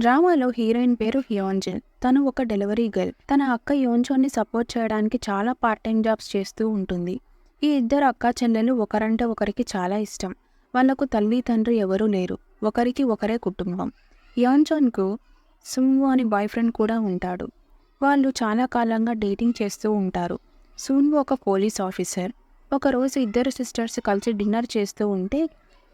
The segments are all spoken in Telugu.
డ్రామాలో హీరోయిన్ పేరు హియోంజిన్ తను ఒక డెలివరీ గర్ల్. తన అక్క యోన్జోన్ని సపోర్ట్ చేయడానికి చాలా పార్ట్ టైం జాబ్స్ చేస్తూ ఉంటుంది. ఈ ఇద్దరు అక్క చెల్లెలు ఒకరంటే ఒకరికి చాలా ఇష్టం. వాళ్ళకు తల్లి తండ్రి ఎవరూ లేరు. ఒకరికి ఒకరే కుటుంబం. యోన్జోన్కు సుంగు అని బాయ్ ఫ్రెండ్ కూడా ఉంటాడు. వాళ్ళు చాలా కాలంగా డేటింగ్ చేస్తూ ఉంటారు. సూన్వు ఒక పోలీస్ ఆఫీసర్. ఒకరోజు ఇద్దరు సిస్టర్స్ కలిసి డిన్నర్ చేస్తూ ఉంటే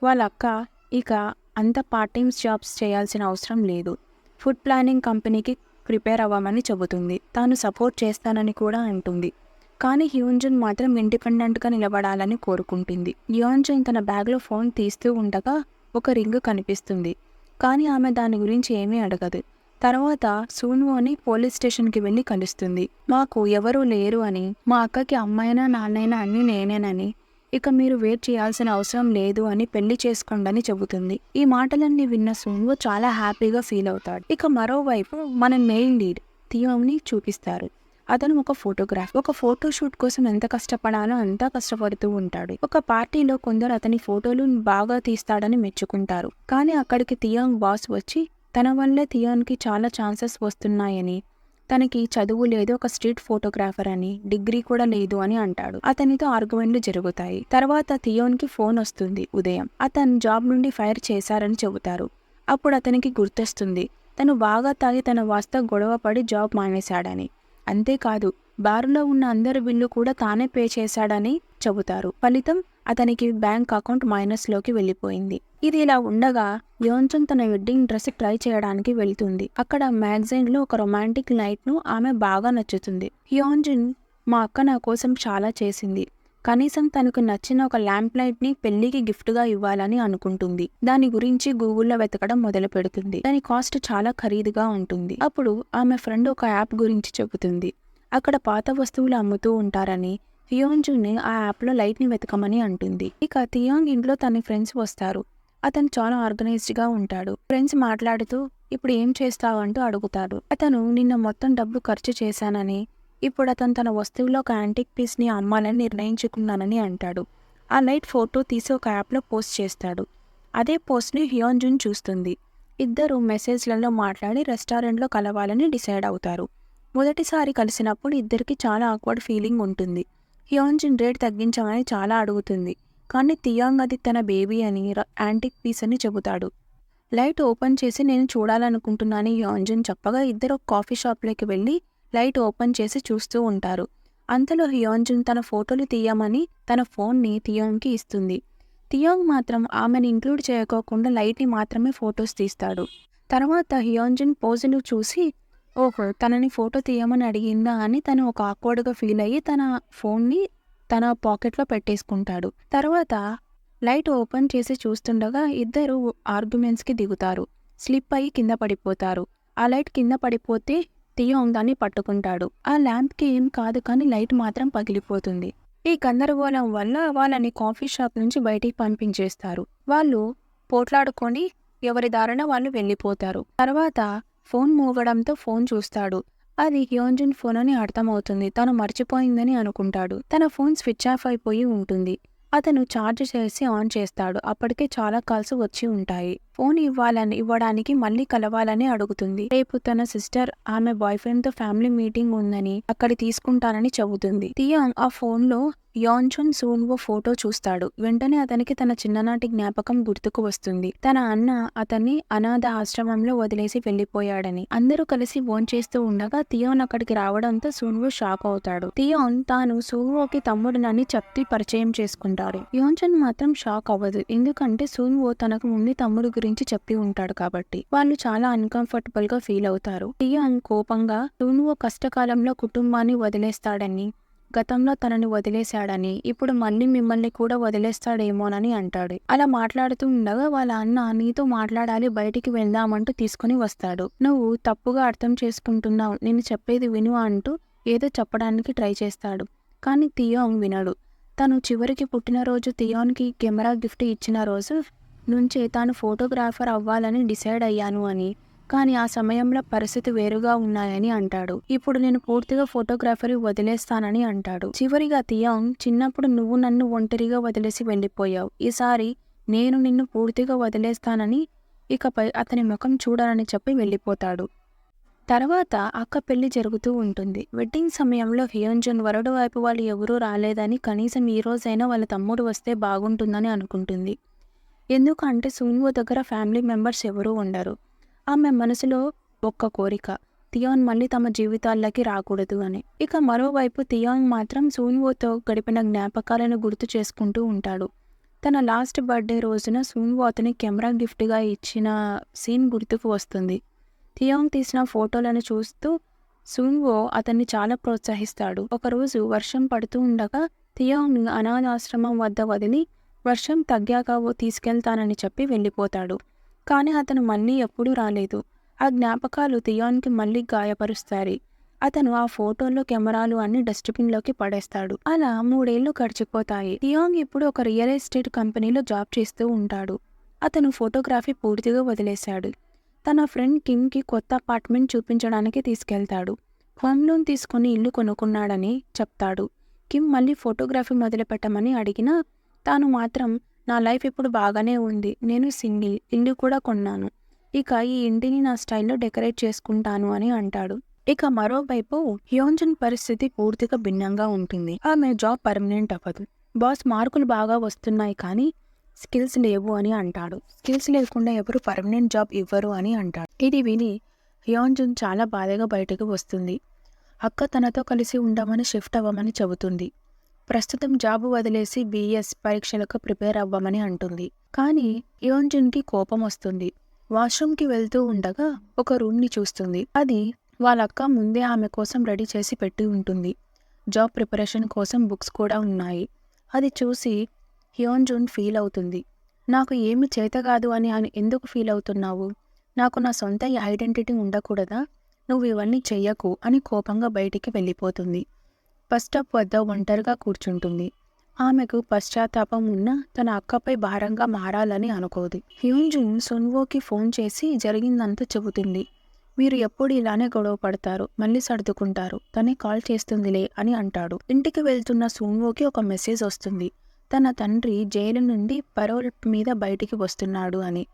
వాళ్ళ అక్క ఇక అంత పార్ట్ టైం జాబ్స్ చేయాల్సిన అవసరం లేదు. ఫుడ్ ప్లానింగ్ కంపెనీకి ప్రిపేర్ అవ్వమని చెబుతుంది. తాను సపోర్ట్ చేస్తానని కూడా అంటుంది. కానీ హ్యూన్జన్ మాత్రం ఇండిపెండెంట్గా నిలబడాలని కోరుకుంటుంది. హ్యూంజన్ తన బ్యాగ్లో ఫోన్ తీస్తూ ఉండగా ఒక రింగ్ కనిపిస్తుంది. కానీ ఆమె దాని గురించి ఏమీ అడగదు. తర్వాత సూన్వోని పోలీస్ స్టేషన్కి వెళ్ళి కలుస్తుంది. మాకు ఎవరూ లేరు అని మా అక్కకి అమ్మాయినా నాన్నైనా అన్నీ నేనేనని ఇక మీరు వెయిట్ చేయాల్సిన అవసరం లేదు అని పెళ్ళి చేసుకోండని చెబుతుంది. ఈ మాటలన్నీ విన్న సూన్వో చాలా హ్యాపీగా ఫీల్ అవుతాడు. ఇక మరోవైపు మన మెయిన్ లీడ్ థియోని చూపిస్తారు. అతను ఒక ఫోటోగ్రాఫ్ ఒక ఫోటోషూట్ కోసం ఎంత కష్టపడాలో అంతా కష్టపడుతూ ఉంటాడు. ఒక పార్టీలో కొందరు అతని ఫోటోలు బాగా తీస్తాడని మెచ్చుకుంటారు. కానీ అక్కడికి థియాంగ్ బాస్ వచ్చి తన వల్లే థియాన్కి చాలా ఛాన్సెస్ వస్తున్నాయని తనకి చదువు లేదు ఒక స్ట్రీట్ ఫోటోగ్రాఫర్ అని డిగ్రీ కూడా లేదు అని అంటాడు. అతనితో ఆర్గ్యుమెంట్లు జరుగుతాయి. తర్వాత థియోన్కి ఫోన్ వస్తుంది ఉదయం. అతను జాబ్ నుండి ఫైర్ చేశారని చెబుతారు. అప్పుడు అతనికి గుర్తొస్తుంది తను బాగా తాగి తన వాస్త గొడవపడి జాబ్ మానేశాడని. అంతేకాదు బారులో ఉన్న అందరి బిల్లు కూడా తానే పే చేశాడని చెబుతారు. ఫలితం అతనికి బ్యాంక్ అకౌంట్ మైనస్లోకి వెళ్ళిపోయింది. ఇది ఇలా ఉండగా యోన్చన్ తన వెడ్డింగ్ డ్రెస్ ట్రై చేయడానికి వెళ్తుంది. అక్కడ మ్యాగజైన్లో ఒక రొమాంటిక్ నైట్ను ఆమె బాగా నచ్చుతుంది. యోన్జున్ మా అక్క నా కోసం చాలా చేసింది. కనీసం తనకు నచ్చిన ఒక ల్యాంప్ లైట్ని పెళ్ళికి గిఫ్ట్గా ఇవ్వాలని అనుకుంటుంది. దాని గురించి గూగుల్లో వెతకడం మొదలు పెడుతుంది దాని కాస్ట్ చాలా ఖరీదుగా ఉంటుంది. అప్పుడు ఆమె ఫ్రెండ్ ఒక యాప్ గురించి చెబుతుంది. అక్కడ పాత వస్తువులు అమ్ముతూ ఉంటారని హియోంజుని ఆ యాప్లో లైట్ని వెతకమని అంటుంది. ఇక థియాంగ్ ఇంట్లో తన ఫ్రెండ్స్ వస్తారు. అతను చాలా ఆర్గనైజ్డ్గా ఉంటాడు. ఫ్రెండ్స్ మాట్లాడుతూ ఇప్పుడు ఏం చేస్తావు? అంటూ అడుగుతాడు. అతను నిన్న మొత్తం డబ్బు ఖర్చు చేశానని ఇప్పుడు అతను తన వస్తువులో ఒక యాంటిక్ పీస్ని అమ్మాలని నిర్ణయించుకున్నానని అంటాడు. ఆ లైట్ ఫోటో తీసి ఒక యాప్లో పోస్ట్ చేస్తాడు. అదే పోస్ట్ని హియోంజున్ చూస్తుంది. ఇద్దరు మెసేజ్లలో మాట్లాడి రెస్టారెంట్లో కలవాలని డిసైడ్ అవుతారు. మొదటిసారి కలిసినప్పుడు ఇద్దరికి చాలా ఆక్వర్డ్ ఫీలింగ్ ఉంటుంది. హియోంజిన్ రేట్ తగ్గించమని చాలా అడుగుతుంది. కానీ తియాంగ్ అది తన బేబీ అని యాంటిక్ పీస్ అని చెబుతాడు. లైట్ ఓపెన్ చేసి నేను చూడాలనుకుంటున్నాను హియోంజిన్ చెప్పగా ఇద్దరు కాఫీ షాప్లోకి వెళ్ళి లైట్ ఓపెన్ చేసి చూస్తూ ఉంటారు. అంతలో హియోంజిన్ తన ఫోటోలు తీయమని తన ఫోన్ని తియాంగ్కి ఇస్తుంది. తియాంగ్ మాత్రం ఆమెను ఇంక్లూడ్ చేయకోకుండా లైట్ని మాత్రమే ఫొటోస్ తీస్తాడు. తర్వాత హియోన్జిన్ పోజును చూసి ఓహో తనని ఫోటో తీయమని అడిగిందా అని తను ఒక ఆక్వర్డ్గా ఫీల్ అయ్యి తన ఫోన్ని తన పాకెట్లో పెట్టేసుకుంటాడు. తర్వాత లైట్ ఓపెన్ చేసి చూస్తుండగా ఇద్దరు ఆర్గ్యుమెంట్స్కి దిగుతారు. స్లిప్ అయ్యి కింద పడిపోతారు. ఆ లైట్ కింద పడిపోతే తియోంగ్ దాన్ని పట్టుకుంటాడు. ఆ ల్యాంప్కి ఏం కాదు కానీ లైట్ మాత్రం పగిలిపోతుంది. ఈ గందరగోళం వల్ల వాళ్ళని కాఫీ షాప్ నుంచి బయటికి పంపించేస్తారు. వాళ్ళు పోట్లాడుకొని ఎవరి దారిన వాళ్ళు వెళ్ళిపోతారు. తర్వాత ఫోన్ మోగడంతో ఫోన్ చూస్తాడు. అది హ్యోంజన్ ఫోన్ అని అర్థమవుతుంది. తను మర్చిపోయిందని అనుకుంటాడు. తన ఫోన్ స్విచ్ ఆఫ్ అయిపోయి ఉంటుంది. అతను ఛార్జ్ చేసి ఆన్ చేస్తాడు. అప్పటికే చాలా కాల్స్ వచ్చి ఉంటాయి. ఫోన్ ఇవ్వాలని ఇవ్వడానికి మళ్ళీ కలవాలని అడుగుతుంది. రేపు తన సిస్టర్ ఆమె బాయ్ ఫ్రెండ్తో ఫ్యామిలీ మీటింగ్ ఉందని అక్కడ తీసుకుంటానని చెబుతుంది. తియాంగ్ ఆ ఫోన్లో యోన్చున్ సూన్వో ఫోటో చూస్తాడు. వెంటనే అతనికి తన చిన్ననాటి జ్ఞాపకం గుర్తుకు వస్తుంది. తన అన్న అతన్ని అనాథ ఆశ్రమంలో వదిలేసి వెళ్ళిపోయాడని అందరూ కలిసి ఫోన్ చేస్తూ ఉండగా థియోన్ అక్కడికి రావడంతో సూన్వో షాక్ అవుతాడు. థియోన్ తాను సూన్వోకి తమ్ముడునని చెప్పి పరిచయం చేసుకుంటారు యోన్చున్ మాత్రం షాక్ అవ్వదు. ఎందుకంటే సూన్వో తనకు ముందు తమ్ముడు గురించి చెప్పి ఉంటాడు కాబట్టి వాళ్ళు చాలా అన్కంఫర్టబుల్గా ఫీల్ అవుతారు థియోన్ కోపంగా సూన్వో కష్టకాలంలో కుటుంబాన్ని వదిలేస్తాడని గతంలో తనని వదిలేశాడని ఇప్పుడు మళ్ళీ మిమ్మల్ని కూడా వదిలేస్తాడేమోనని అంటాడు. అలా మాట్లాడుతూ ఉండగా వాళ్ళ అన్న నీతో మాట్లాడాలి బయటికి వెళ్దామంటూ తీసుకుని వస్తాడు. నువ్వు తప్పుగా అర్థం చేసుకుంటున్నావు నేను చెప్పేది విను అంటూ ఏదో చెప్పడానికి ట్రై చేస్తాడు. కానీ తియోంగ్ వినడు. తను చివరికి పుట్టినరోజు తియోన్కి కెమెరా గిఫ్ట్ ఇచ్చిన రోజు నుంచే తాను ఫోటోగ్రాఫర్ అవ్వాలని డిసైడ్ అయ్యాను అని. కానీ ఆ సమయంలో పరిస్థితి వేరుగా ఉన్నాయని అంటాడు. ఇప్పుడు నేను పూర్తిగా ఫోటోగ్రఫరీ వదిలేస్తానని అంటాడు. చివరిగా తియాంగ్ చిన్నప్పుడు నువ్వు నన్ను ఒంటరిగా వదిలేసి వెళ్ళిపోయావు. ఈసారి నేను నిన్ను పూర్తిగా వదిలేస్తానని ఇకపై అతని ముఖం చూడాలని చెప్పి వెళ్ళిపోతాడు. తర్వాత అక్క పెళ్ళి జరుగుతూ ఉంటుంది. వెడ్డింగ్ సమయంలో హియోంజన్ వరుడు వైపు వాళ్ళు ఎవరూ రాలేదని కనీసం ఈ రోజైనా వాళ్ళ తమ్ముడు వస్తే బాగుంటుందని అనుకుంటుంది. ఎందుకంటే సూన్వో దగ్గర ఫ్యామిలీ మెంబర్స్ ఎవరూ ఉండరు. ఆమె మనసులో ఒక్క కోరిక థియోన్ మళ్ళీ తమ జీవితాల్లోకి రాకూడదు అని. ఇక మరోవైపు థియోన్ మాత్రం సూన్వోతో గడిపిన జ్ఞాపకాలను గుర్తు చేసుకుంటూ ఉంటాడు. తన లాస్ట్ బర్త్డే రోజున సూన్వో అతని కెమెరా గిఫ్ట్గా ఇచ్చిన సీన్ గుర్తుకు వస్తుంది. థియోంగ్ తీసిన ఫోటోలను చూస్తూ సూన్వో అతన్ని చాలా ప్రోత్సహిస్తాడు. ఒకరోజు వర్షం పడుతూ ఉండగా థియోంగ్ అనాథాశ్రమం వద్ద వదిలి వర్షం తగ్గాక ఓ తీసుకెళ్తానని చెప్పి వెళ్ళిపోతాడు. కానీ అతను మళ్ళీ ఎప్పుడూ రాలేదు. ఆ జ్ఞాపకాలు థియాన్కి మళ్ళీ గాయపరుస్తాయి. అతను ఆ ఫోటోల్లో కెమెరాలు అన్ని డస్ట్బిన్లోకి పడేస్తాడు. అలా మూడేళ్ళు గడిచిపోతాయి. థియాంగ్ ఇప్పుడు ఒక రియల్ ఎస్టేట్ కంపెనీలో జాబ్ చేస్తూ ఉంటాడు. అతను ఫోటోగ్రఫీ పూర్తిగా వదిలేశాడు. తన ఫ్రెండ్ కిమ్కి కొత్త అపార్ట్మెంట్ చూపించడానికి తీసుకెళ్తాడు. హోమ్ లోన్ తీసుకుని ఇల్లు కొనుక్కున్నాడని చెప్తాడు. కిమ్ మళ్ళీ ఫోటోగ్రఫీ మొదలుపెట్టమని అడిగినా తాను మాత్రం నా లైఫ్ ఇప్పుడు బాగానే ఉంది. నేను సింగిల్ ఇల్లు కూడా కొన్నాను. ఇక ఈ ఇంటిని నా స్టైల్లో డెకరేట్ చేసుకుంటాను అని అంటాడు. ఇక మరోవైపు హ్యోంజన్ పరిస్థితి పూర్తిగా భిన్నంగా ఉంటుంది. ఆమె జాబ్ పర్మనెంట్ అవ్వదు. బాస్ మార్కులు బాగా వస్తున్నాయి కానీ స్కిల్స్ లేవు అని అంటాడు. స్కిల్స్ లేకుండా ఎవరు పర్మనెంట్ జాబ్ ఇవ్వరు అని అంటాడు. ఇది విని హ్యోంజున్ చాలా బాధగా బయటకు వస్తుంది. అక్క తనతో కలిసి ఉండమని షిఫ్ట్ అవ్వమని చెబుతుంది. ప్రస్తుతం జాబు వదిలేసి బీఎస్ పరీక్షలకు ప్రిపేర్ అవ్వమని అంటుంది. కానీ యోంజున్కి కోపం వస్తుంది. వాష్రూమ్కి వెళ్తూ ఉండగా ఒక రూమ్ని చూస్తుంది. అది వాళ్ళ అక్క ముందే ఆమె కోసం రెడీ చేసి పెట్టి ఉంటుంది. జాబ్ ప్రిపరేషన్ కోసం బుక్స్ కూడా ఉన్నాయి. అది చూసి హ్యోంజున్ ఫీల్ అవుతుంది. నాకు ఏమి చేత కాదు అని ఆయన ఎందుకు ఫీల్ అవుతున్నావు? నాకు నా సొంత ఐడెంటిటీ ఉండకూడదా? నువ్వు ఇవన్నీ చెయ్యకు అని కోపంగా బయటికి వెళ్ళిపోతుంది. బస్ స్టాప్ వద్ద ఒంటరిగా కూర్చుంటుంది. ఆమెకు పశ్చాత్తాపం ఉన్న తన అక్కపై భారంగా మారాలని అనుకోదు. హ్యూంజున్ సున్వోకి ఫోన్ చేసి జరిగిందంతా చెబుతుంది. మీరు ఎప్పుడు ఇలానే గొడవ పడతారు మళ్ళీ సర్దుకుంటారు తనే కాల్ చేస్తుందిలే అని అంటాడు. ఇంటికి వెళ్తున్న సున్వోకి ఒక మెసేజ్ వస్తుంది. తన తండ్రి జైలు నుండి పరోల్ మీద బయటికి వస్తున్నాడు అని.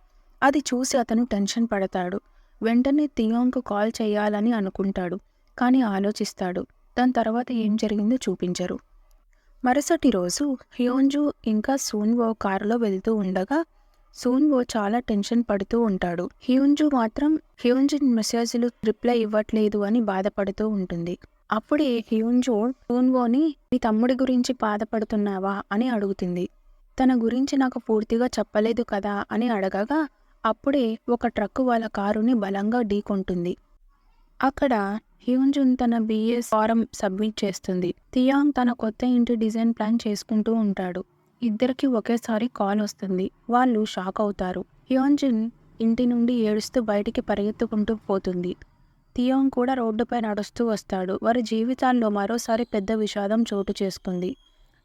అది చూసి అతను టెన్షన్ పడతాడు. వెంటనే తియోంకు కాల్ చేయాలని అనుకుంటాడు కానీ ఆలోచిస్తాడు. దాని తర్వాత ఏం జరిగిందో చూపించరు. మరుసటి రోజు హ్యోన్జు ఇంకా సూన్వో కారులో వెళ్తూ ఉండగా సూన్వో చాలా టెన్షన్ పడుతూ ఉంటాడు. హ్యూంజు మాత్రం హ్యూన్జిన్ మెసేజ్లు రిప్లై ఇవ్వట్లేదు అని బాధపడుతూ ఉంటుంది. అప్పుడే హ్యూన్జు సూన్వోని నీ తమ్ముడి గురించి బాధపడుతున్నావా? అని అడుగుతుంది. తన గురించి నాకు పూర్తిగా చెప్పలేదు కదా? అని అడగగా అప్పుడే ఒక ట్రక్కు వాళ్ళ కారుని బలంగా ఢీకొంటుంది. అక్కడ హ్యూన్జున్ తన బిఎస్ ఫారం సబ్మిట్ చేస్తుంది. తియాంగ్ తన కొత్త ఇంటి డిజైన్ ప్లాన్ చేసుకుంటూ ఉంటాడు. ఇద్దరికి ఒకేసారి కాల్ వస్తుంది. వాళ్ళు షాక్ అవుతారు. హ్యోంజున్ ఇంటి నుండి ఏడుస్తూ బయటికి పరిగెత్తుకుంటూ పోతుంది. తియాంగ్ కూడా రోడ్డుపై నడుస్తూ వస్తాడు. వారి జీవితాల్లో మరోసారి పెద్ద విషాదం చోటు చేసుకుంది.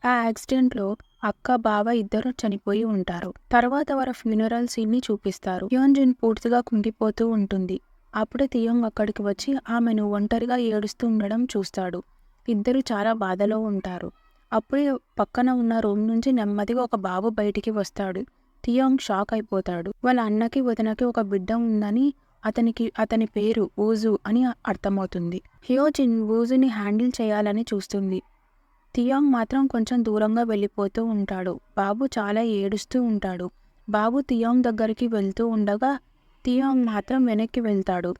ఆ యాక్సిడెంట్లో అక్క బావ ఇద్దరు చనిపోయి ఉంటారు. తర్వాత వారి ఫ్యూనరల్ సీన్ని చూపిస్తారు. హ్యోంజున్ పూర్తిగా కుంగిపోతూ ఉంటుంది. అప్పుడే తియోంగ్ అక్కడికి వచ్చి ఆమెను ఒంటరిగా ఏడుస్తూ ఉండడం చూస్తాడు. ఇద్దరు చాలా బాధలో ఉంటారు. అప్పుడే పక్కన ఉన్న రూమ్ నుంచి నెమ్మదిగా ఒక బాబు బయటికి వస్తాడు. తియోంగ్ షాక్ అయిపోతాడు. వాళ్ళ అన్నకి వదినకి ఒక బిడ్డ ఉందని అతనికి అతని పేరు ఊజు అని అర్థమవుతుంది. హియోజిన్ ఊజుని హ్యాండిల్ చేయాలని చూస్తుంది. తియాంగ్ మాత్రం కొంచెం దూరంగా వెళ్ళిపోతూ ఉంటాడు. బాబు చాలా ఏడుస్తూ ఉంటాడు. బాబు తియాంగ్ దగ్గరికి వెళ్తూ ఉండగా తియాంగ్ మాత్రం వెనక్కి వెళ్తాడు.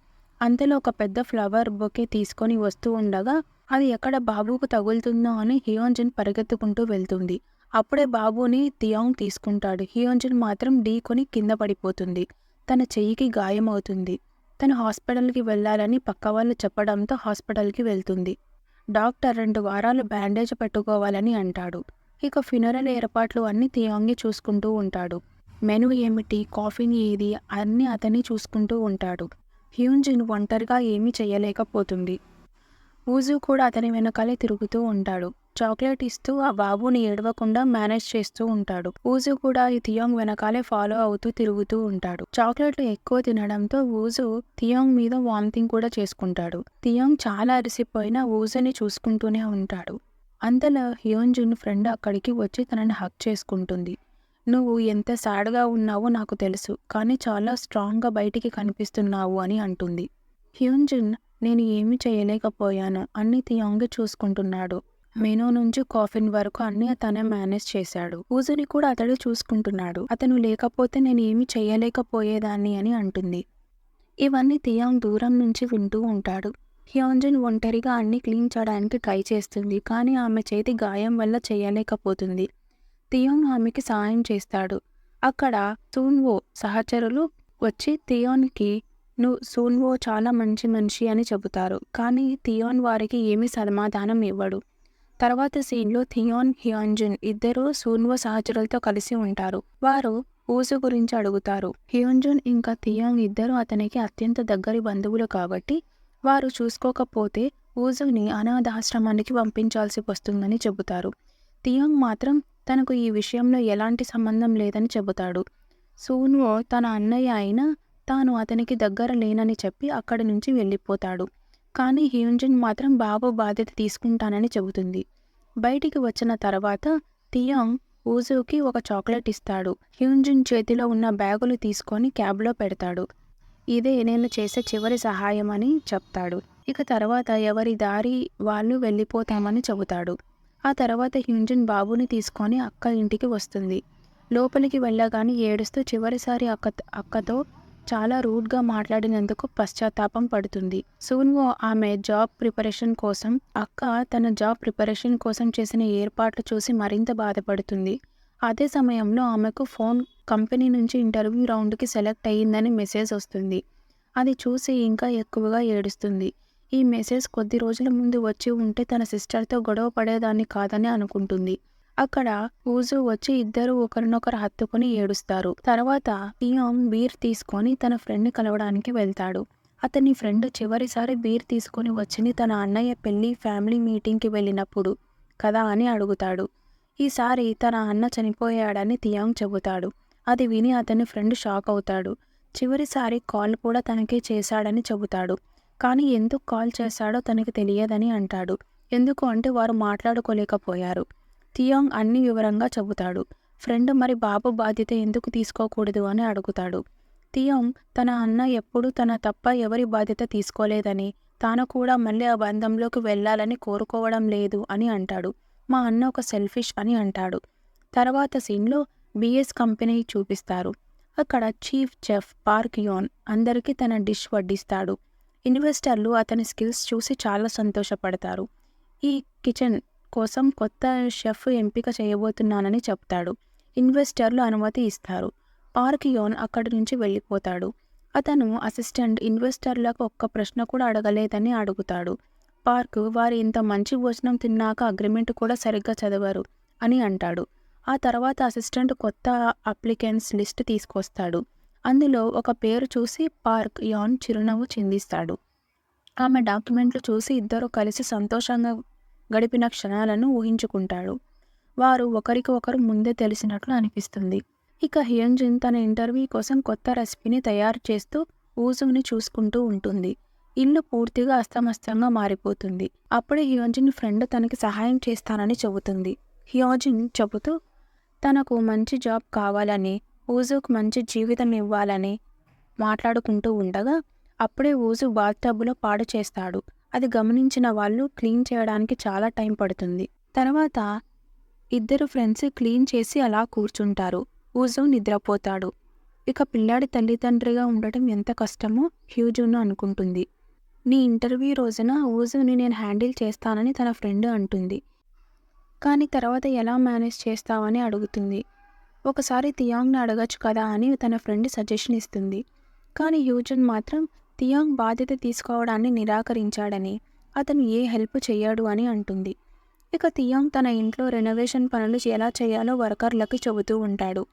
అంతలో ఒక పెద్ద ఫ్లవర్ బొకే తీసుకొని వస్తూ ఉండగా అది ఎక్కడ బాబుకు తగులుతుందో అని హియోంజన్ పరిగెత్తుకుంటూ వెళ్తుంది. అప్పుడే బాబుని తియాంగ్ తీసుకుంటాడు. హియోంజన్ మాత్రం ఢీకొని కింద పడిపోతుంది. తన చెయ్యికి గాయమవుతుంది. తను హాస్పిటల్కి వెళ్ళాలని పక్క వాళ్ళు చెప్పడంతో హాస్పిటల్కి వెళ్తుంది. డాక్టర్ రెండు వారాలు బ్యాండేజ్ పెట్టుకోవాలని అంటాడు. ఇక ఫినరల్ ఏర్పాట్లు అన్నీ తియాంగి చూసుకుంటూ ఉంటాడు. మెను ఏమిటి? కాఫీని ఏది? అన్నీ అతన్ని చూసుకుంటూ ఉంటాడు. హ్యూంజిన్ ఒంటరిగా ఏమీ చేయలేకపోతుంది. ఊజు కూడా అతని వెనకాలే తిరుగుతూ ఉంటాడు. చాక్లెట్ ఇస్తూ ఆ బాబుని ఏడవకుండా మేనేజ్ చేస్తూ ఉంటాడు. ఊజు కూడా ఈ థియోంగ్ వెనకాలే ఫాలో అవుతూ తిరుగుతూ ఉంటాడు. చాక్లెట్లు ఎక్కువ తినడంతో ఊజు థియోంగ్ మీద వామిటింగ్ కూడా చేసుకుంటాడు. థియోంగ్ చాలా అరిసిపోయినా ఊజుని చూసుకుంటూనే ఉంటాడు. అంతలో హ్యోంజున్ ఫ్రెండ్ అక్కడికి వచ్చి తనని హక్ చేసుకుంటుంది. నువ్వు ఎంత సాడ్గా ఉన్నావో నాకు తెలుసు కానీ చాలా స్ట్రాంగ్గా బయటికి కనిపిస్తున్నావు అని అంటుంది. హ్యూన్జిన్ నేను ఏమీ చేయలేకపోయాను అన్ని తియాంగ్ చూసుకుంటున్నాడు. మెనూ నుంచి కాఫిన్ వరకు అన్ని తనే మేనేజ్ చేశాడు. ఊజుని కూడా అతడు చూసుకుంటున్నాడు. అతను లేకపోతే నేను ఏమి చేయలేకపోయేదాన్ని అని అంటుంది. ఇవన్నీ తియాంగ్ దూరం నుంచి వింటూ ఉంటాడు. హ్యోంజిన్ ఒంటరిగా అన్ని క్లీన్ చేయడానికి ట్రై చేస్తుంది కానీ ఆమె చేతి గాయం వల్ల చేయలేకపోతుంది. థియోన్ ఆమెకి సహాయం చేస్తాడు. అక్కడ సూన్వో సహచరులు వచ్చి థియోన్కి నువ్వు సూన్వో చాలా మంచి మనిషి అని చెబుతారు కానీ థియోన్ వారికి ఏమీ సమాధానం ఇవ్వడు. తర్వాత సీన్లో థియోన్ హియోన్జున్ ఇద్దరు సూన్వో సహచరులతో కలిసి ఉంటారు. వారు ఊసు గురించి అడుగుతారు. హియోన్జున్ ఇంకా థియాంగ్ ఇద్దరు అతనికి అత్యంత దగ్గరి బంధువులు కాబట్టి వారు చూసుకోకపోతే ఊజుని అనాథాశ్రమానికి పంపించాల్సి వస్తుందని చెబుతారు. థియాంగ్ మాత్రం తనకు ఈ విషయంలో ఎలాంటి సంబంధం లేదని చెబుతాడు. సూన్వో తన అన్నయ్య అయినా తాను అతనికి దగ్గర లేనని చెప్పి అక్కడి నుంచి వెళ్ళిపోతాడు. కానీ హ్యూంజన్ మాత్రం బాబు బాధ్యత తీసుకుంటానని చెబుతుంది. బయటికి వచ్చిన తర్వాత తియాంగ్ ఊజుకి ఒక చాక్లెట్ ఇస్తాడు. హ్యూంజున్ చేతిలో ఉన్న బ్యాగులు తీసుకొని క్యాబ్లో పెడతాడు. ఇదే నేను చేసే చివరి సహాయం అని చెప్తాడు. ఇక తర్వాత ఎవరి దారి వాళ్ళు వెళ్ళిపోతామని చెబుతాడు. ఆ తర్వాత హ్యూంజిన్ బాబుని తీసుకొని అక్క ఇంటికి వస్తుంది. లోపలికి వెళ్ళగానే ఏడుస్తూ చివరిసారి అక్క అక్కతో చాలా రూడ్గా మాట్లాడినందుకు పశ్చాత్తాపం పడుతుంది. సూన్వో ఆమె జాబ్ ప్రిపరేషన్ కోసం అక్క తన జాబ్ ప్రిపరేషన్ కోసం చేసిన ఏర్పాట్లు చూసి మరింత బాధపడుతుంది. అదే సమయంలో ఆమెకు ఫోన్ కంపెనీ నుంచి ఇంటర్వ్యూ రౌండ్కి సెలెక్ట్ అయ్యిందని మెసేజ్ వస్తుంది. అది చూసి ఇంకా ఎక్కువగా ఏడుస్తుంది. ఈ మెసేజ్ కొద్ది రోజుల ముందు వచ్చి ఉంటే తన సిస్టర్తో గొడవ పడేదాన్ని కాదని అనుకుంటుంది. అక్కడ ఊజు వచ్చి ఇద్దరు ఒకరినొకరు హత్తుకుని ఏడుస్తారు. తర్వాత టియామ్ బీర్ తీసుకొని తన ఫ్రెండ్ని కలవడానికి వెళ్తాడు. అతని ఫ్రెండ్ చివరిసారి బీర్ తీసుకొని వచ్చింది తన అన్నయ్య పెళ్ళి ఫ్యామిలీ మీటింగ్కి వెళ్ళినప్పుడు కదా అని అడుగుతాడు. ఈసారి తన అన్న చనిపోయాడని తియాంగ్ చెబుతాడు. అది విని అతని ఫ్రెండ్ షాక్ అవుతాడు. చివరిసారి కాల్ కూడా తనకే చేశాడని చెబుతాడు. కానీ ఎందుకు కాల్ చేశాడో తనకి తెలియదని అంటాడు. ఎందుకు అంటే వారు మాట్లాడుకోలేకపోయారు. థియాంగ్ అన్ని వివరంగా చెబుతాడు. ఫ్రెండ్ మరి బాబు బాధ్యత ఎందుకు తీసుకోకూడదు అని అడుగుతాడు. థియాంగ్ తన అన్న ఎప్పుడు తన తప్ప ఎవరి బాధ్యత తీసుకోలేదని తాను కూడా మళ్ళీ ఆ బంధంలోకి వెళ్ళాలని కోరుకోవడం లేదు అని అంటాడు. మా అన్న ఒక సెల్ఫిష్ అని అంటాడు. తర్వాత సీన్లో బిఎస్ కంపెనీ చూపిస్తారు. అక్కడ చీఫ్ చెఫ్ పార్క్ యోన్ అందరికీ తన డిష్ వడ్డిస్తాడు. ఇన్వెస్టర్లు అతని స్కిల్స్ చూసి చాలా సంతోషపడతారు. ఈ కిచెన్ కోసం కొత్త షెఫ్ ఎంపిక చేయబోతున్నానని చెప్తాడు. ఇన్వెస్టర్లు అనుమతి ఇస్తారు. పార్క్ యోన్ అక్కడి నుంచి వెళ్ళిపోతాడు. అతను అసిస్టెంట్ ఇన్వెస్టర్లకు ఒక్క ప్రశ్న కూడా అడగలేదని అడుగుతాడు. పార్క్ వారు ఇంత మంచి భోజనం తిన్నాక అగ్రిమెంట్ కూడా సరిగ్గా చదవరు అని అంటాడు. ఆ తర్వాత అసిస్టెంట్ కొత్త అప్లికెంట్స్ లిస్ట్ తీసుకొస్తాడు. అందులో ఒక పేరు చూసి పార్క్ యాన్ చిరునవ్వు చిందిస్తాడు. ఆమె డాక్యుమెంట్లు చూసి ఇద్దరు కలిసి సంతోషంగా గడిపిన క్షణాలను ఊహించుకుంటాడు. వారు ఒకరికి ఒకరు ముందే తెలిసినట్లు అనిపిస్తుంది. ఇక హియంజిన్ తన ఇంటర్వ్యూ కోసం కొత్త రెసిపీని తయారు చేస్తూ ఊజుని చూసుకుంటూ ఉంటుంది. ఇల్లు పూర్తిగా అస్తమస్తంగా మారిపోతుంది. అప్పుడే హియోజిన్ ఫ్రెండ్ తనకి సహాయం చేస్తానని చెబుతుంది. హియోజిన్ చెబుతూ తనకు మంచి జాబ్ కావాలని ఊజుకు మంచి జీవితం ఇవ్వాలని మాట్లాడుకుంటూ ఉండగా అప్పుడే ఊజు బాత్టబ్లో పాడు చేస్తాడు. అది గమనించిన వాళ్ళు క్లీన్ చేయడానికి చాలా టైం పడుతుంది. తర్వాత ఇద్దరు ఫ్రెండ్స్ క్లీన్ చేసి అలా కూర్చుంటారు. ఊజు నిద్రపోతాడు. ఇక పిల్లాడి తల్లిదండ్రిగా ఉండటం ఎంత కష్టమో హ్యూజును అనుకుంటుంది. నీ ఇంటర్వ్యూ రోజున ఊజుని నేను హ్యాండిల్ చేస్తానని తన ఫ్రెండ్ అంటుంది. కానీ తర్వాత ఎలా మేనేజ్ చేస్తావని అడుగుతుంది. ఒకసారి తియాంగ్ని అడగచ్చు కదా అని తన ఫ్రెండ్ సజెషన్ ఇస్తుంది. కానీ యూజన్ మాత్రం తియాంగ్ బాధ్యత తీసుకోవడాన్ని నిరాకరించాడని అతను ఏ హెల్ప్ చేయడు అని అంటుంది. ఇక తియాంగ్ తన ఇంట్లో రెనోవేషన్ పనులు ఎలా చేయాలో వర్కర్లకి చెబుతూ ఉంటాడు.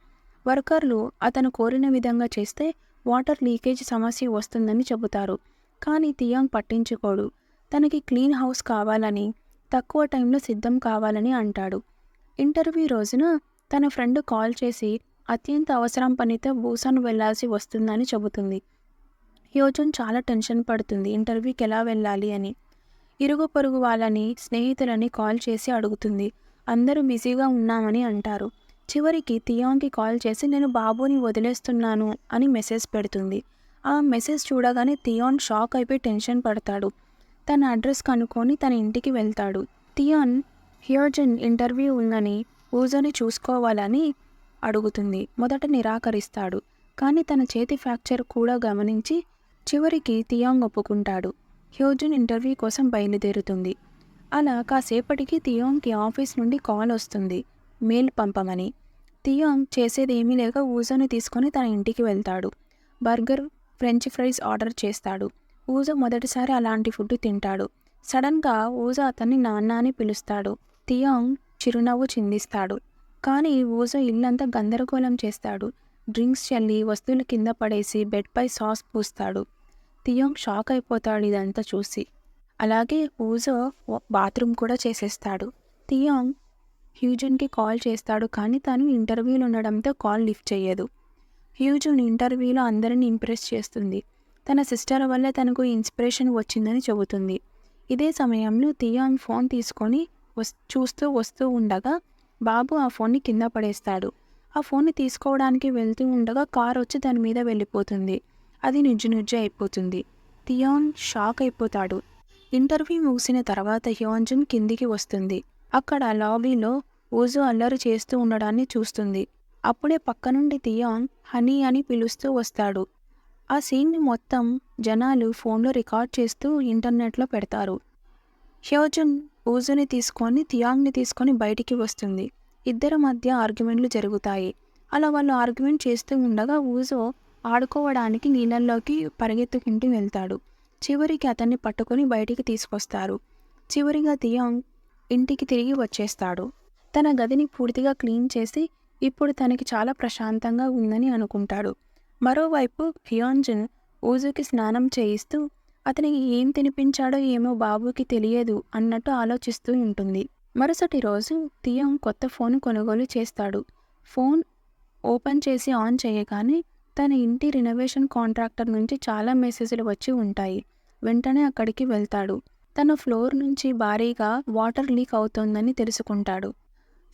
వర్కర్లు అతను కోరిన విధంగా చేస్తే వాటర్ లీకేజ్ సమస్య వస్తుందని చెబుతారు. కానీ తియాంగ్ పట్టించుకోడు. తనకి క్లీన్ హౌస్ కావాలని తక్కువ టైంలో సిద్ధం కావాలని అంటాడు. ఇంటర్వ్యూ రోజున తన ఫ్రెండ్ కాల్ చేసి అత్యంత అవసరం పనితో బూసాన్ వెళ్ళాల్సి వస్తుందని చెబుతుంది. యోజన్ చాలా టెన్షన్ పడుతుంది. ఇంటర్వ్యూకి ఎలా వెళ్ళాలి అని. ఇరుగు పొరుగు వాళ్ళని స్నేహితులని కాల్ చేసి అడుగుతుంది. అందరూ బిజీగా ఉన్నామని అంటారు. చివరికి తియాంగ్కి కాల్ చేసి నేను బాబుని వదిలేస్తున్నాను అని మెసేజ్ పెడుతుంది. ఆ మెసేజ్ చూడగానే తియాన్ షాక్ అయిపోయి టెన్షన్ పడతాడు. తన అడ్రస్ కనుక్కొని తన ఇంటికి వెళ్తాడు. తియాన్ హియోజన్ ఇంటర్వ్యూ ఉందని ఊజోని చూసుకోవాలని అడుగుతుంది. మొదట నిరాకరిస్తాడు. కానీ తన చేతి ఫ్రాక్చర్ కూడా గమనించి చివరికి తియాంగ్ ఒప్పుకుంటాడు. హ్యోజన్ ఇంటర్వ్యూ కోసం బయలుదేరుతుంది. అలా కాసేపటికి తియాంగ్కి ఆఫీస్ నుండి కాల్ వస్తుంది. మెయిల్ పంపమని. తియాంగ్ చేసేది ఏమీ లేక ఊజోని తీసుకొని తన ఇంటికి వెళ్తాడు. బర్గర్ ఫ్రెంచ్ ఫ్రైస్ ఆర్డర్ చేస్తాడు. ఊజో మొదటిసారి అలాంటి ఫుడ్ తింటాడు. సడన్గా ఊజో అతన్ని నాన్న అని పిలుస్తాడు. తియోంగ్ చిరునవ్వు చిందిస్తాడు. కానీ ఓజో ఇల్లంతా గందరగోళం చేస్తాడు. డ్రింక్స్ చల్లి వస్తువులు కింద పడేసి బెడ్పై సాస్ పూస్తాడు. తియాంగ్ షాక్ అయిపోతాడు ఇదంతా చూసి. అలాగే ఊజో బాత్రూమ్ కూడా చేసేస్తాడు. తియాంగ్ హ్యూజన్కి కాల్ చేస్తాడు కానీ తను ఇంటర్వ్యూలో ఉండడంతో కాల్ లిఫ్ట్ చేయదు హ్యూజన్ ఇంటర్వ్యూలో అందరిని ఇంప్రెస్ చేస్తుంది. తన సిస్టర్ వల్ల తనకు ఇన్స్పిరేషన్ వచ్చిందని చెబుతుంది. ఇదే సమయంలో తియాంగ్ ఫోన్ తీసుకొని చూస్తూ వస్తూ ఉండగా బాబు ఆ ఫోన్ని కింద పడేస్తాడు. ఆ ఫోన్ని తీసుకోవడానికి వెళ్తూ ఉండగా కార్ వచ్చి దాని మీద వెళ్ళిపోతుంది. అది నుజ్జు నుజ్జు అయిపోతుంది. తియాన్ షాక్ అయిపోతాడు. ఇంటర్వ్యూ ముగిసిన తర్వాత హ్యోంజన్ కిందికి వస్తుంది. అక్కడ లాబీలో ఊజు అల్లరి చేస్తూ ఉండడాన్ని చూస్తుంది. అప్పుడే పక్క నుండి థియాన్ హనీ అని పిలుస్తూ వస్తాడు. ఆ సీన్ని మొత్తం జనాలు ఫోన్లో రికార్డ్ చేస్తూ ఇంటర్నెట్లో పెడతారు. హ్యోజన్ ఊజుని తీసుకొని తియాంగ్ని తీసుకొని బయటికి వస్తుంది. ఇద్దరి మధ్య ఆర్గ్యుమెంట్లు జరుగుతాయి. అలా వాళ్ళు ఆర్గ్యుమెంట్ చేస్తూ ఉండగా ఊజో ఆడుకోవడానికి నీళ్ళల్లోకి పరిగెత్తుకుంటూ వెళ్తాడు. చివరికి అతన్ని పట్టుకొని బయటికి తీసుకొస్తారు. చివరిగా తియాంగ్ ఇంటికి తిరిగి వచ్చేస్తాడు. తన గదిని పూర్తిగా క్లీన్ చేసి ఇప్పుడు తనకి చాలా ప్రశాంతంగా ఉందని అనుకుంటాడు. మరోవైపు హియాన్జన్ ఊజుకి స్నానం చేయిస్తూ అతనికి ఏం తినిపించాడో ఏమో బాబుకి తెలియదు అన్నట్టు ఆలోచిస్తూ ఉంటుంది. మరుసటి రోజు తియాంగ్ కొత్త ఫోన్ కొనుగోలు చేస్తాడు. ఫోన్ ఓపెన్ చేసి ఆన్ చేయగానే తన ఇంటి రినోవేషన్ కాంట్రాక్టర్ నుంచి చాలా మెసేజ్లు వచ్చి ఉంటాయి. వెంటనే అక్కడికి వెళ్తాడు. తన ఫ్లోర్ నుంచి భారీగా వాటర్ లీక్ అవుతోందని తెలుసుకుంటాడు.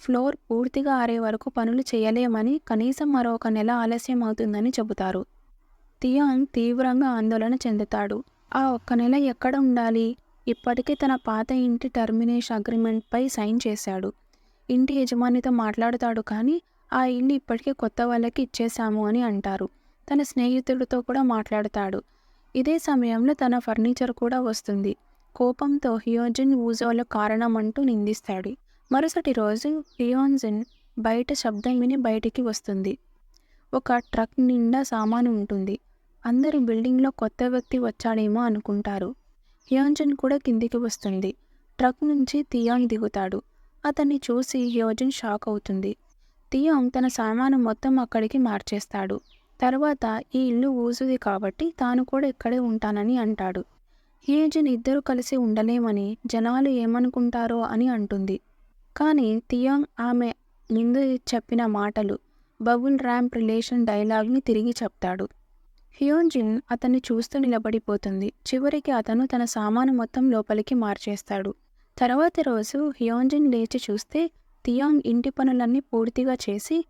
ఫ్లోర్ పూర్తిగా ఆరే వరకు పనులు చేయలేమని కనీసం మరొక నెల ఆలస్యం అవుతుందని చెబుతారు. తియాంగ్ తీవ్రంగా ఆందోళన చెందుతాడు. ఆ ఒక్క నెల ఎక్కడ ఉండాలి? ఇప్పటికే తన పాత ఇంటి టర్మినేషన్ అగ్రిమెంట్పై సైన్ చేశాడు. ఇంటి యజమానితో మాట్లాడతాడు కానీ ఆ ఇల్లు ఇప్పటికే కొత్త వాళ్ళకి ఇచ్చేశాము అని అంటారు. తన స్నేహితుడితో కూడా మాట్లాడతాడు. ఇదే సమయంలో తన ఫర్నిచర్ కూడా వస్తుంది. కోపంతో హియోజిన్ ఊజోల కారణం అంటూ నిందిస్తాడు. మరుసటి రోజు హియోన్జిన్ బయట శబ్దం విని బయటికి వస్తుంది. ఒక ట్రక్ నిండా సామాను ఉంటుంది. అందరూ బిల్డింగ్లో కొత్త వ్యక్తి వచ్చాడేమో అనుకుంటారు. హియోంజన్ కూడా కిందికి వస్తుంది. ట్రక్ నుంచి తియాంగ్ దిగుతాడు. అతన్ని చూసి హియోజన్ షాక్ అవుతుంది. థియాంగ్ తన సామాను మొత్తం అక్కడికి మార్చేస్తాడు. తర్వాత ఈ ఇల్లు ఊసుది కాబట్టి తాను కూడా ఇక్కడే ఉంటానని అంటాడు. హియోజన్ ఇద్దరు కలిసి ఉండలేమని జనాలు ఏమనుకుంటారో అని అంటుంది. కానీ తియాంగ్ ఆమె ముందు చెప్పిన మాటలు బబుల్ ర్యాంప్ రిలేషన్ డైలాగ్ని తిరిగి చెప్తాడు. హియోన్జిన్ అతన్ని చూస్తూ నిలబడిపోతుంది. చివరికి అతను తన సామాను మొత్తం లోపలికి మార్చేస్తాడు. తర్వాతి రోజు హియోన్జిన్ లేచి చూస్తే తియాంగ్ ఇంటి పనులన్నీ పూర్తిగా చేసి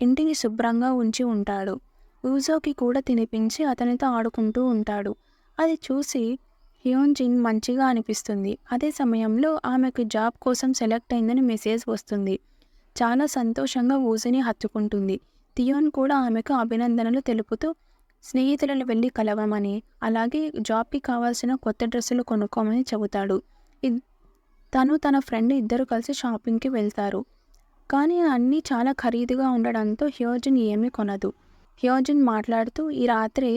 ఇంటిని శుభ్రంగా ఉంచి ఉంటాడు. ఊజోకి కూడా తినిపించి అతనితో ఆడుకుంటూ ఉంటాడు. అది చూసి హియోన్జిన్ మంచిగా అనిపిస్తుంది. అదే సమయంలో ఆమెకు జాబ్ కోసం సెలెక్ట్ అయిందని మెసేజ్ వస్తుంది. చాలా సంతోషంగా ఊజుని హత్తుకుంటుంది. తియోన్ కూడా ఆమెకు అభినందనలు తెలుపుతూ స్నేహితులను వెళ్ళి కలవమని అలాగే జాబ్కి కావాల్సిన కొత్త డ్రెస్సులు కొనుక్కోమని చెబుతాడు. తను తన ఫ్రెండ్ ఇద్దరు కలిసి షాపింగ్కి వెళ్తారు. కానీ అన్నీ చాలా ఖరీదుగా ఉండడంతో హ్యోజన్ ఏమీ కొనదు. హ్యోజన్ మాట్లాడుతూ ఈ రాత్రి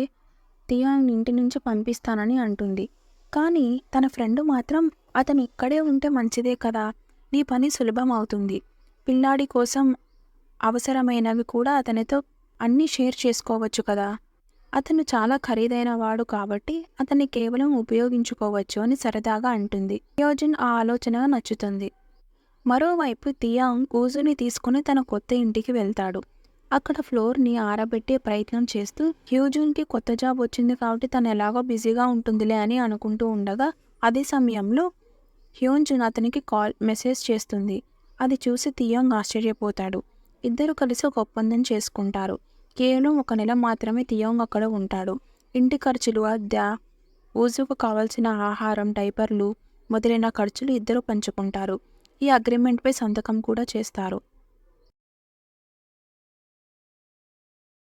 తియాంగ్ ఇంటి నుంచి పంపిస్తానని అంటుంది. కానీ తన ఫ్రెండ్ మాత్రం అతను ఇక్కడే ఉంటే మంచిదే కదా నీ పని సులభం అవుతుంది. పిల్లాడి కోసం అవసరమైనవి కూడా అతనితో అన్నీ షేర్ చేసుకోవచ్చు కదా. అతను చాలా ఖరీదైన వాడు కాబట్టి అతన్ని కేవలం ఉపయోగించుకోవచ్చు అని సరదాగా అంటుంది. యోజన్ ఆ ఆలోచన నచ్చుతుంది. మరోవైపు తియాంగ్ కూజుని తీసుకుని తన కొత్త ఇంటికి వెళ్తాడు. అక్కడ ఫ్లోర్ని ఆరబెట్టే ప్రయత్నం చేస్తూ హ్యూజున్కి కొత్త జాబ్ వచ్చింది కాబట్టి తను ఎలాగో బిజీగా ఉంటుందిలే అని అనుకుంటూ ఉండగా అదే సమయంలో హ్యూన్జున్ అతనికి కాల్ మెసేజ్ చేస్తుంది. అది చూసి తియాంగ్ ఆశ్చర్యపోతాడు. ఇద్దరు కలిసి ఒక ఒప్పందం చేసుకుంటారు. కేవలం ఒక నెల మాత్రమే తియోంగ్ అక్కడ ఉంటాడు. ఇంటి ఖర్చులు అద్దె ఊజుకు కావాల్సిన ఆహారం డైపర్లు మొదలైన ఖర్చులు ఇద్దరు పంచుకుంటారు. ఈ అగ్రిమెంట్పై సంతకం కూడా చేస్తారు.